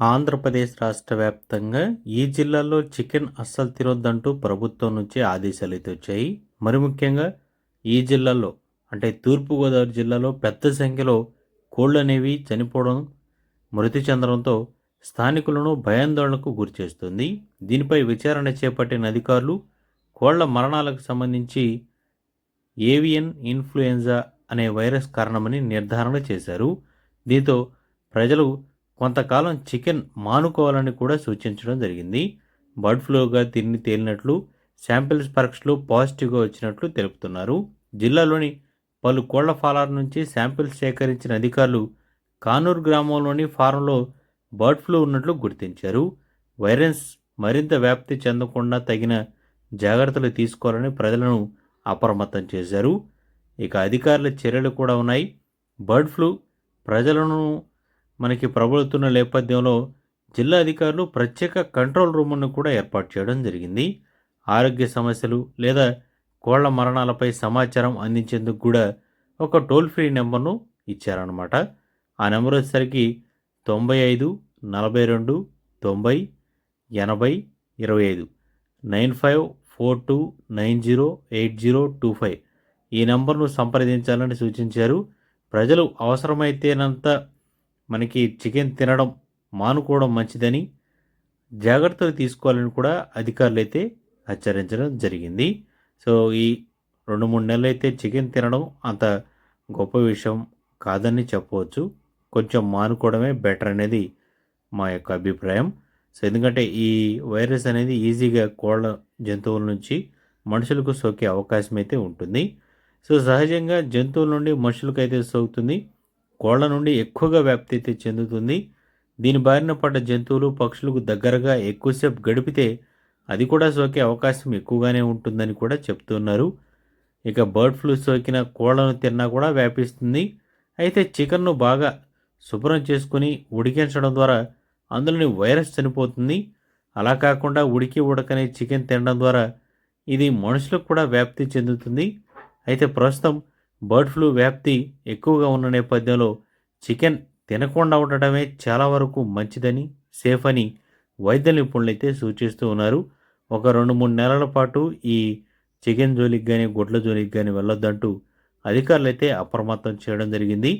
ఆంధ్రప్రదేశ్ రాష్ట్ర వ్యాప్తంగా ఈ జిల్లాలో చికెన్ అస్సలు తినొద్దంటూ ప్రభుత్వం నుంచి ఆదేశాలు అయితే వచ్చాయి. మరి ముఖ్యంగా ఈ జిల్లాలో అంటే తూర్పుగోదావరి జిల్లాలో పెద్ద సంఖ్యలో కోళ్ళు అనేవి చనిపోవడం మృతి చెందడంతో స్థానికులను భయాందోళనకు గురిచేస్తుంది దీనిపై విచారణ చేపట్టిన అధికారులు కోళ్ళ మరణాలకు సంబంధించి ఏవియన్ ఇన్ఫ్లుయెంజా అనే వైరస్ కారణమని నిర్ధారణ చేశారు. దీంతో ప్రజలు కొంతకాలం చికెన్ మానుకోవాలని కూడా సూచించడం జరిగింది. బర్డ్ ఫ్లూగా తిరిగి తేలినట్లు శాంపిల్స్ పరీక్షలు పాజిటివ్గా వచ్చినట్లు తెలుపుతున్నారు. జిల్లాలోని పలు కోళ్ళ ఫారాల నుంచి శాంపిల్స్ సేకరించిన అధికారులు కానూరు గ్రామంలోని ఫారంలో బర్డ్ ఫ్లూ ఉన్నట్లు గుర్తించారు. వైరస్ మరింత వ్యాప్తి చెందకుండా తగిన జాగ్రత్తలు తీసుకోవాలని ప్రజలను అప్రమత్తం చేశారు. ఇక అధికారుల చర్యలు కూడా ఉన్నాయి. బర్డ్ ఫ్లూ ప్రజలను మనకి ప్రబలుతున్న నేపథ్యంలో జిల్లా అధికారులు ప్రత్యేక కంట్రోల్ రూమ్ను కూడా ఏర్పాటు చేయడం జరిగింది. ఆరోగ్య సమస్యలు లేదా కోళ్ళ మరణాలపై సమాచారం అందించేందుకు కూడా ఒక టోల్ ఫ్రీ నెంబర్ను ఇచ్చారనమాట ఆ నెంబర్ వచ్చేసరికి తొంభై ఐదు నలభై రెండు తొంభై ఎనభై ఇరవై ఐదు. Nine five four two nine zero eight zero two five. ఈ నెంబర్ను సంప్రదించాలని సూచించారు. ప్రజలు అవసరమైతేనంత మనకి చికెన్ తినడం మానుకోవడం మంచిదని జాగ్రత్తలు తీసుకోవాలని కూడా అధికారులు అయితే హెచ్చరించడం జరిగింది. సో ఈ రెండు మూడు నెలలు అయితే చికెన్ తినడం అంత గొప్ప విషయం కాదని చెప్పవచ్చు. కొంచెం మానుకోవడమే బెటర్ అనేది మా యొక్క అభిప్రాయం. సో ఎందుకంటే ఈ వైరస్ అనేది ఈజీగా కోళ్ళ జంతువుల నుంచి మనుషులకు సోకే అవకాశం అయితే ఉంటుంది. సో సహజంగా జంతువుల నుండి మనుషులకు అయితే సోకుతుంది. కోళ్ళ నుండి ఎక్కువగా వ్యాప్తి అయితే చెందుతుంది. దీని బారిన పడ్డ జంతువులు పక్షులకు దగ్గరగా ఎక్కువసేపు గడిపితే అది కూడా సోకే అవకాశం ఎక్కువగానే ఉంటుందని కూడా చెప్తున్నారు. ఇక బర్డ్ ఫ్లూ సోకిన కోళ్ళను తిన్నా కూడా వ్యాపిస్తుంది. అయితే చికెన్ను బాగా శుభ్రం చేసుకుని ఉడికించడం ద్వారా అందులోని వైరస్ చనిపోతుంది. అలా కాకుండా ఉడికి ఉడకని చికెన్ తినడం ద్వారా ఇది మనుషులకు కూడా వ్యాప్తి చెందుతుంది. అయితే ప్రస్తుతం బర్డ్ ఫ్లూ వ్యాప్తి ఎక్కువగా ఉన్న నేపథ్యంలో చికెన్ తినకుండా ఉండటమే చాలా వరకు మంచిదని సేఫ్ అని వైద్య నిపుణులు అయితే సూచిస్తూ ఉన్నారు. ఒక రెండు మూడు నెలల పాటు ఈ చికెన్ జోలికి కానీ గుడ్ల జోలికి కానీ వెళ్ళొద్దంటూ అధికారులు అయితే అప్రమత్తం చేయడం జరిగింది.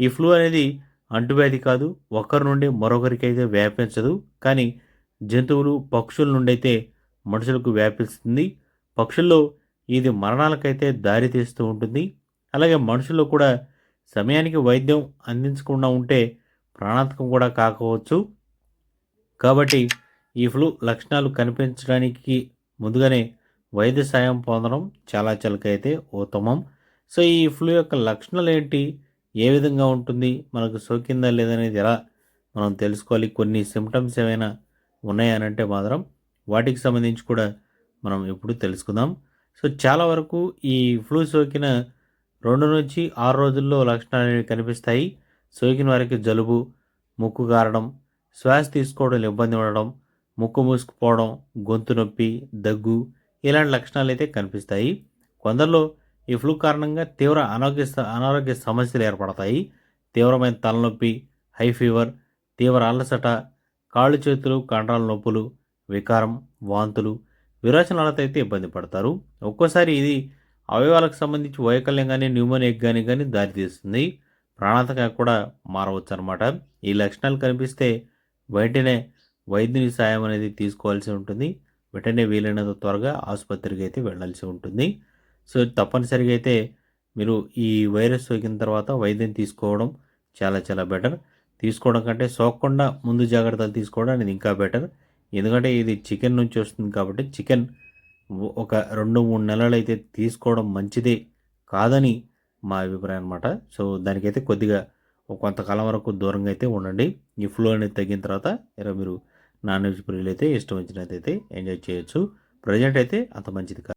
ఈ ఫ్లూ అనేది అంటువ్యాధి కాదు ఒకరి నుండి మరొకరికి అయితే వ్యాపించదు. కానీ జంతువులు పక్షుల నుండి అయితే మనుషులకు వ్యాపిస్తుంది. పక్షుల్లో ఇది మరణాలకైతే దారి తీస్తూ ఉంటుంది. అలాగే మనుషులు కూడా సమయానికి వైద్యం అందించకుండా ఉంటే ప్రాణాంతకం కూడా కాకపోవచ్చు. కాబట్టి ఈ ఫ్లూ లక్షణాలు కనిపించడానికి ముందుగానే వైద్య సాయం పొందడం చాలా చలకైతే ఉత్తమం. సో ఈ ఫ్లూ యొక్క లక్షణాలు ఏంటి? ఏ విధంగా ఉంటుంది? మనకు సోకిందా లేదనేది ఎలా మనం తెలుసుకోవాలి? కొన్ని సిమ్టమ్స్ ఏమైనా ఉన్నాయనంటే మాత్రం వాటికి సంబంధించి కూడా మనం ఇప్పుడు తెలుసుకుందాం. సో చాలా వరకు ఈ ఫ్లూ సోకిన రెండు నుంచి ఆరు రోజుల్లో లక్షణాలు అనేవి కనిపిస్తాయి. సోకిన వారికి జలుబు ముక్కు గారడం శ్వాస తీసుకోవడం ఇబ్బంది ఉండడం ముక్కు మూసుకుపోవడం గొంతు నొప్పి దగ్గు ఇలాంటి లక్షణాలు అయితే కనిపిస్తాయి. కొందరిలో ఈ ఫ్లూ కారణంగా తీవ్ర అనారోగ్య అనారోగ్య సమస్యలు ఏర్పడతాయి. తీవ్రమైన తలనొప్పి హై ఫీవర్ తీవ్ర అలసట కాళ్ళు చేతులు కండరాల నొప్పులు వికారం వాంతులు విరోచనాలతో అయితే ఇబ్బంది పడతారు. ఒక్కోసారి ఇది అవయవాలకు సంబంధించి వైకల్యం కానీ న్యూమోనిక్ కానీ కానీ దారితీస్తుంది ప్రాణాంతక కూడా మారవచ్చు అనమాట ఈ లక్షణాలు కనిపిస్తే వెంటనే వైద్యుని సాయం అనేది తీసుకోవాల్సి ఉంటుంది. వెంటనే వీలైనంత త్వరగా ఆసుపత్రికి అయితే వెళ్ళాల్సి ఉంటుంది. సో తప్పనిసరిగా అయితే మీరు ఈ వైరస్ సోకిన తర్వాత వైద్యం తీసుకోవడం చాలా చాలా బెటర్. తీసుకోవడం కంటే సోకకుండా ముందు జాగ్రత్తలు తీసుకోవడం అనేది ఇంకా బెటర్. ఎందుకంటే ఇది చికెన్ నుంచి వస్తుంది కాబట్టి చికెన్ ఒక రెండు మూడు నెలలు అయితే తీసుకోవడం మంచిదే కాదని మా అభిప్రాయం అనమాట సో దానికైతే కొద్దిగా కొంతకాలం వరకు దూరంగా అయితే ఉండండి. ఈ ఫ్లో అనేది తగ్గిన తర్వాత ఇలా మీరు నాన్ వెజ్ ప్రియులు అయితే ఇష్టం వచ్చినట్టయితే ఎంజాయ్ చేయొచ్చు. ప్రజెంట్ అయితే అంత మంచిది కాదు.